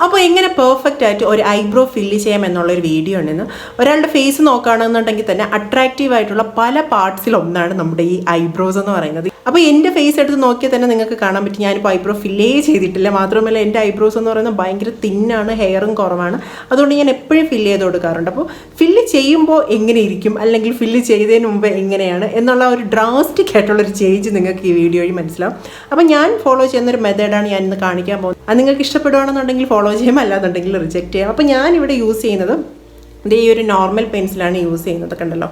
a അപ്പോൾ എങ്ങനെ perfect ആയിട്ട് ഒരു ഐബ്രോ ഫില്ല് ചെയ്യാം എന്നുള്ളൊരു വീഡിയോ ഉണ്ടെന്ന് ഒരാളുടെ ഫേസ് നോക്കുകയാണെന്നുണ്ടെങ്കിൽ തന്നെ അട്രാക്റ്റീവ് ആയിട്ടുള്ള പല പാർട്സിൽ ഒന്നാണ് നമ്മുടെ ഈ ഐബ്രോസ് എന്ന് പറയുന്നത്. അപ്പോൾ എന്റെ ഫേസ് എടുത്ത് നോക്കിയാൽ തന്നെ നിങ്ങൾക്ക് കാണാൻ പറ്റും. ഞാനിപ്പോൾ ഐബ്രോ ഫില്ലേ ചെയ്തിട്ടില്ല. മാത്രമല്ല എന്റെ ഐബ്രോസ് എന്ന് പറയുന്നത് ഭയങ്കര തിന്നാണ് ഹെയറും കുറവാണ്. അതുകൊണ്ട് ഞാൻ എപ്പോഴും ഫില്ല് ചെയ്ത് കൊടുക്കാറുണ്ട്. അപ്പോൾ ഫില്ല് ചെയ്യുമ്പോൾ എങ്ങനെ ഇരിക്കും? അല്ലെങ്കിൽ ഫില്ല് ചെയ്തതിന് മുമ്പ് എങ്ങനെയാണ്? എന്നുള്ള ഒരു ഡ്രാസ്റ്റിക് ആയിട്ടുള്ളൊരു ചേഞ്ച് നിങ്ങൾക്ക് ഈ വീഡിയോയിൽ മനസ്സിലാവും. അപ്പോൾ ഞാൻ ഫോളോ ചെയ്യുന്ന ഒരു മെത്തേഡാണ് ഞാൻ ഇന്ന് കാണിക്കാൻ പോകുന്നത്. അത് നിങ്ങൾക്ക് ഇഷ്ടപ്പെടുകയാണെന്നുണ്ടെങ്കിൽ ഫോളോ ചെയ്യാം അല്ലാന്നുണ്ടെങ്കിൽ റിജക്റ്റ് ചെയ്യാം. അപ്പോൾ ഞാനിവിടെ യൂസ് ചെയ്യുന്നത് ഇത് ഒരു നോർമൽ പെൻസിലാണ് യൂസ് ചെയ്യുന്നത് കണ്ടല്ലോ.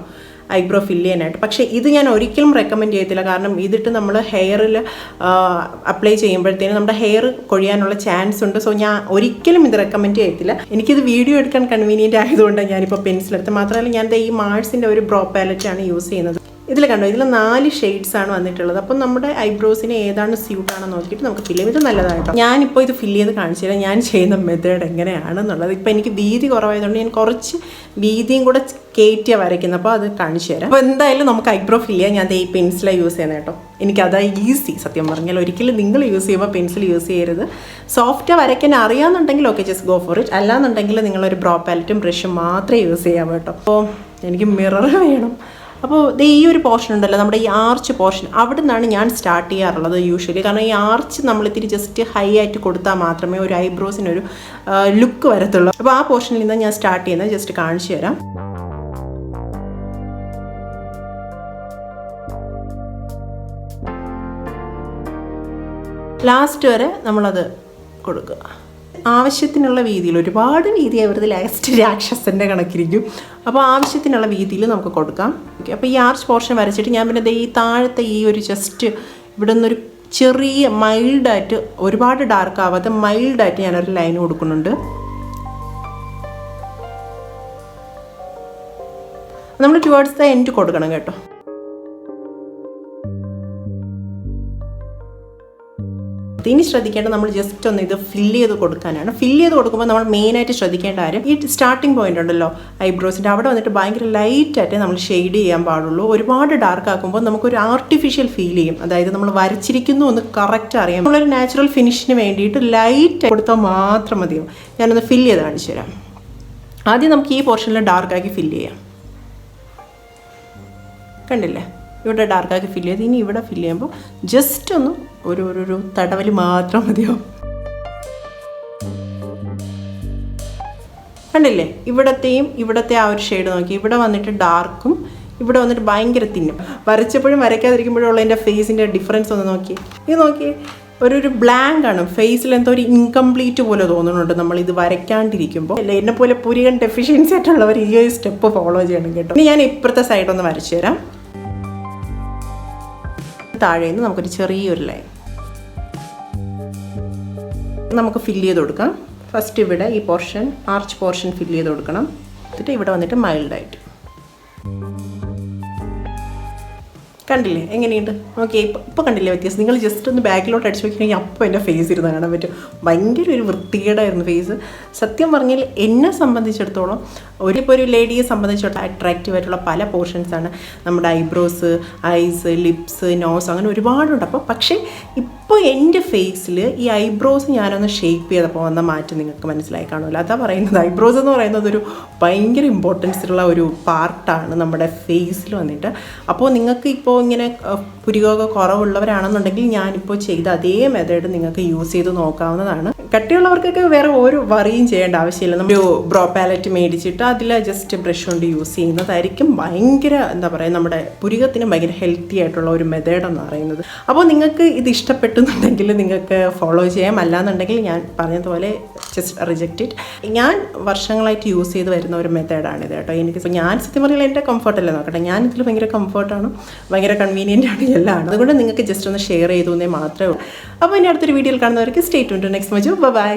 ഐബ്രോ ഫില്ല് ചെയ്യാനായിട്ട് പക്ഷേ ഇത് ഞാൻ ഒരിക്കലും റെക്കമെൻഡ് ചെയ്യത്തില്ല. കാരണം ഇതിട്ട് നമ്മൾ ഹെയറിൽ അപ്ലൈ ചെയ്യുമ്പോഴത്തേനും നമ്മുടെ ഹെയർ കൊഴിയാനുള്ള ചാൻസ് ഉണ്ട്. സോ ഞാൻ ഒരിക്കലും ഇത് റെക്കമെൻഡ് ചെയ്യത്തില്ല. എനിക്കിത് വീഡിയോ എടുക്കാൻ കൺവീനിയന്റ് ആയതുകൊണ്ട് ഞാനിപ്പോൾ പെൻസിലെടുത്ത് മാത്രമല്ല ഞാൻ ഈ മാർസിന്റെ ഒരു ബ്രോ പാലറ്റാണ് യൂസ് ചെയ്യുന്നത്. ഇതിൽ കണ്ടോ? ഇതിൽ നാല് ഷെയ്ഡ്സ് ആണ് വന്നിട്ടുള്ളത്. അപ്പം നമ്മുടെ ഐബ്രോസിന് ഏതാണ് സ്യൂട്ട് ആണെന്ന് നോക്കിയിട്ട് നമുക്ക് ഫില്ല് ചെയ്ത് നല്ലതായിട്ടോ ഞാനിപ്പോൾ ഇത് ഫില്ല് ചെയ്ത് കാണിച്ചു തരാം. ഞാൻ ചെയ്യുന്ന മെത്തേഡ് എങ്ങനെയാണെന്നുള്ളത്. ഇപ്പം എനിക്ക് വീതി കുറവായതുകൊണ്ട് ഞാൻ കുറച്ച് വീതിയും കൂടെ കയറ്റിയാണ് വരയ്ക്കുന്നത്. അപ്പോൾ അത് കാണിച്ചു തരാം. അപ്പോൾ എന്തായാലും നമുക്ക് ഐബ്രോ ഫില്ല് ചെയ്യാൻ ഞാൻ ഈ പെൻസിലാണ് യൂസ് ചെയ്യുന്നത് കേട്ടോ. എനിക്കതാ ഈസി സത്യം പറഞ്ഞാൽ. ഒരിക്കലും നിങ്ങൾ യൂസ് ചെയ്യുമ്പോൾ പെൻസിൽ യൂസ് ചെയ്യരുത്. സോഫ്റ്റ് വരയ്ക്കാൻ അറിയാമെന്നുണ്ടെങ്കിൽ okay just go for it അല്ലാന്നുണ്ടെങ്കിൽ നിങ്ങളൊരു ബ്രോ പാലറ്റും ബ്രഷും മാത്രമേ യൂസ് ചെയ്യാവൂ കേട്ടോ. അപ്പോൾ എനിക്ക് മിറർ വേണം. അപ്പോൾ ഈ ഒരു പോർഷൻ ഉണ്ടല്ലോ നമ്മുടെ ഈ ആർച്ച് പോർഷൻ അവിടെ നിന്നാണ് ഞാൻ സ്റ്റാർട്ട് ചെയ്യാറുള്ളത് യൂഷ്വലി കാരണം ഈ ആർച്ച് നമ്മൾ ഇത്തിരി ജസ്റ്റ് ഹൈ ആയിട്ട് കൊടുത്താൽ മാത്രമേ ഒരു ഐബ്രോസിനൊരു ലുക്ക് വരത്തുള്ളൂ. അപ്പോൾ ആ പോർഷനിൽ നിന്ന് ഞാൻ സ്റ്റാർട്ട് ചെയ്യുന്നത്. ജസ്റ്റ് കാണിച്ചു തരാം. ലാസ്റ്റ് വരെ നമ്മളത് കൊടുക്കുക. ആവശ്യത്തിനുള്ള രീതിയിൽ ഒരുപാട് വീതി അവരുടെ ലാസ്റ്റ് രാക്ഷസന്റെ കണക്കിരിക്കും. അപ്പോൾ ആവശ്യത്തിനുള്ള വീതിയിൽ നമുക്ക് കൊടുക്കാം. ഓക്കെ അപ്പോൾ ഈ ആർച്ച് പോർഷൻ വരച്ചിട്ട് ഞാൻ പിന്നെ ഈ താഴത്തെ ഈ ഒരു ജസ്റ്റ് ഇവിടെ നിന്നൊരു ചെറിയ മൈൽഡായിട്ട് ഒരുപാട് ഡാർക്ക് ആവാതെ മൈൽഡായിട്ട് ഞാനൊരു ലൈൻ കൊടുക്കുന്നുണ്ട്. നമ്മൾ ടുവേർഡ്സ് ദ എൻഡ് കൊടുക്കണം കേട്ടോ. ഇനി ശ്രദ്ധിക്കേണ്ട നമ്മൾ ജസ്റ്റ് ഒന്ന് ഇത് ഫില്ല് ചെയ്ത് കൊടുക്കാനാണ്. ഫില്ല് ചെയ്ത് കൊടുക്കുമ്പോൾ നമ്മൾ മെയിനായിട്ട് ശ്രദ്ധിക്കേണ്ട കാര്യം ഈ സ്റ്റാർട്ടിംഗ് പോയിന്റ് ഉണ്ടല്ലോ ഐബ്രോസിന്റെ അവിടെ വന്നിട്ട് ഭയങ്കര ലൈറ്റായിട്ട് നമ്മൾ ഷെയ്ഡ് ചെയ്യാൻ പാടുള്ളൂ. ഒരുപാട് ഡാർക്ക് ആക്കുമ്പോൾ നമുക്കൊരു ആർട്ടിഫിഷ്യൽ ഫീൽ ചെയ്യും. അതായത് നമ്മൾ വരച്ചിരിക്കുന്നു എന്ന് കറക്റ്റ് അറിയാം നമ്മളൊരു നാച്ചുറൽ ഫിനിഷിന് വേണ്ടിയിട്ട് ലൈറ്റ് കൊടുത്താൽ മാത്രം മതിയോ? ഞാനൊന്ന് ഫില്ല് ചെയ്ത് കാണിച്ചു തരാം. ആദ്യം നമുക്ക് ഈ പോർഷനിൽ ഡാർക്കാക്കി ഫില്ല് ചെയ്യാം. കണ്ടില്ലേ? ഇവിടെ ഡാർക്കാക്കി ഫില്ല് ചെയ്ത്. ഇനി ഇവിടെ ഫില്ല് ചെയ്യുമ്പോൾ ജസ്റ്റ് ഒന്ന് ഒരു ഒരു തടവൽ മാത്രം മതിയാവും കണ്ടില്ലേ? ഇവിടത്തെയും ഇവിടത്തെ ആ ഒരു ഷെയ്ഡ് നോക്കി. ഇവിടെ വന്നിട്ട് ഡാർക്കും ഇവിടെ വന്നിട്ട് ഭയങ്കര തിന്നും വരച്ചപ്പോഴും വരയ്ക്കാതിരിക്കുമ്പോഴും ഉള്ള എന്റെ ഫേസിന്റെ ഡിഫറൻസ് ഒന്ന് നോക്കി. ഇത് നോക്കി ഒരു ഒരു ബ്ലാങ്ക് ആണ്. ഫേസിൽ എന്തോ ഒരു ഇൻകംപ്ലീറ്റ് പോലെ തോന്നുന്നുണ്ട്. നമ്മൾ ഇത് വരയ്ക്കാണ്ടിരിക്കുമ്പോൾ. അല്ല? എന്നെ പോലെ പുരികൻ ഡെഫിഷ്യൻസി ആയിട്ടുള്ളവർ ഈ ഒരു സ്റ്റെപ്പ് ഫോളോ ചെയ്യണം കേട്ടോ. ഇനി ഞാൻ ഇപ്പുറത്തെ സൈഡ് ഒന്ന് വരച്ചു തരാം. താഴെ നിന്ന് നമുക്കൊരു ചെറിയൊരു ലൈൻ നമുക്ക് ഫില്ല് ചെയ്ത് കൊടുക്കാം. ഫസ്റ്റ് ഇവിടെ ഈ പോർഷൻ ആർച്ച് പോർഷൻ ഫില്ല് ചെയ്ത് കൊടുക്കണം. എന്നിട്ട് ഇവിടെ വന്നിട്ട് മൈൽഡായിട്ട് കണ്ടില്ലേ? എങ്ങനെയുണ്ട്? ഓക്കെ ഇപ്പം ഇപ്പോൾ കണ്ടില്ലേ വ്യത്യാസം? നിങ്ങൾ ജസ്റ്റ് ഒന്ന് ബാക്കിലോട്ട് അടിച്ചു വെക്കണമെങ്കിൽ അപ്പോൾ എന്റെ ഫേസ് ഇരുന്ന് കാണാൻ പറ്റും. ഭയങ്കര ഒരു വൃത്തികേടായിരുന്നു ഫേസ് സത്യം പറഞ്ഞാൽ എന്നെ സംബന്ധിച്ചിടത്തോളം ഒരു ഇപ്പോൾ ഒരു ലേഡിയെ സംബന്ധിച്ചിടത്തോളം അട്രാക്റ്റീവ് ആയിട്ടുള്ള പല പോർഷൻസാണ് നമ്മുടെ ഐബ്രോസ് ഐസ് ലിപ്സ് നോസ് അങ്ങനെ ഒരുപാടുണ്ട്. അപ്പോൾ പക്ഷേ ഇപ്പോൾ എന്റെ ഫേസിൽ ഈ ഐബ്രോസ് ഞാനൊന്ന് ഷേപ്പ് ചെയ്തപ്പോൾ വന്ന മാറ്റം നിങ്ങൾക്ക് മനസ്സിലായി കാണുമല്ലോ. അതാ പറയുന്നത്. ഐബ്രോസ് എന്ന് പറയുന്നത് ഒരു ഭയങ്കര ഇമ്പോർട്ടൻസ് ഉള്ള ഒരു പാർട്ടാണ് നമ്മുടെ ഫേസിൽ വന്നിട്ട്. അപ്പോൾ നിങ്ങൾക്ക് ഇപ്പോൾ ഇങ്ങനെ പുരികമൊക്കെ കുറവുള്ളവരാണെന്നുണ്ടെങ്കിൽ ഞാനിപ്പോൾ ചെയ്ത അതേ മെത്തേഡ് നിങ്ങൾക്ക് യൂസ് ചെയ്ത് നോക്കാവുന്നതാണ്. കട്ടിയുള്ളവർക്കൊക്കെ വേറെ ഒരു വറിയും ചെയ്യേണ്ട ആവശ്യമില്ല. നമ്മൾ ബ്രോ പാലറ്റ് മേടിച്ചിട്ട് അതിൽ ജസ്റ്റ് ബ്രഷ് കൊണ്ട് യൂസ് ചെയ്യുന്നതായിരിക്കും ഭയങ്കര എന്താ പറയുക നമ്മുടെ പുരികത്തിന് ഭയങ്കര ഹെൽത്തി ആയിട്ടുള്ള ഒരു മെത്തേഡ് എന്ന് പറയുന്നത്. അപ്പോൾ നിങ്ങൾക്ക് ഇത് ഇഷ്ടപ്പെട്ടുന്നുണ്ടെങ്കിൽ നിങ്ങൾക്ക് ഫോളോ ചെയ്യാം. അല്ലാന്നുണ്ടെങ്കിൽ ഞാൻ പറഞ്ഞതുപോലെ ജസ്റ്റ് റിജക്റ്റ് ഇറ്റ് ഞാൻ വർഷങ്ങളായിട്ട് യൂസ് ചെയ്ത് വരുന്ന ഒരു മെത്തേഡാണ് ഇത് കേട്ടോ. എനിക്ക് ഞാൻ സത്യം പറഞ്ഞാൽ എന്റെ കംഫർട്ടല്ലേ നോക്കട്ടെ. ഞാൻ ഇതിൽ ഭയങ്കര കംഫർട്ടാണ് ഭയങ്കര കൺവീനിയന്റ് ആണ് എല്ലാം. അതുകൊണ്ട് നിങ്ങൾക്ക് ജസ്റ്റ് ഒന്ന് ഷെയർ ചെയ്തു എന്നേ മാത്രമേ ഉള്ളൂ. അപ്പോൾ ഇനി അടുത്തൊരു വീഡിയോയിൽ കാണുന്നവർക്ക് സ്റ്റേറ്റ് ഉണ്ട് നെക്സ്റ്റ് മജു ബൈ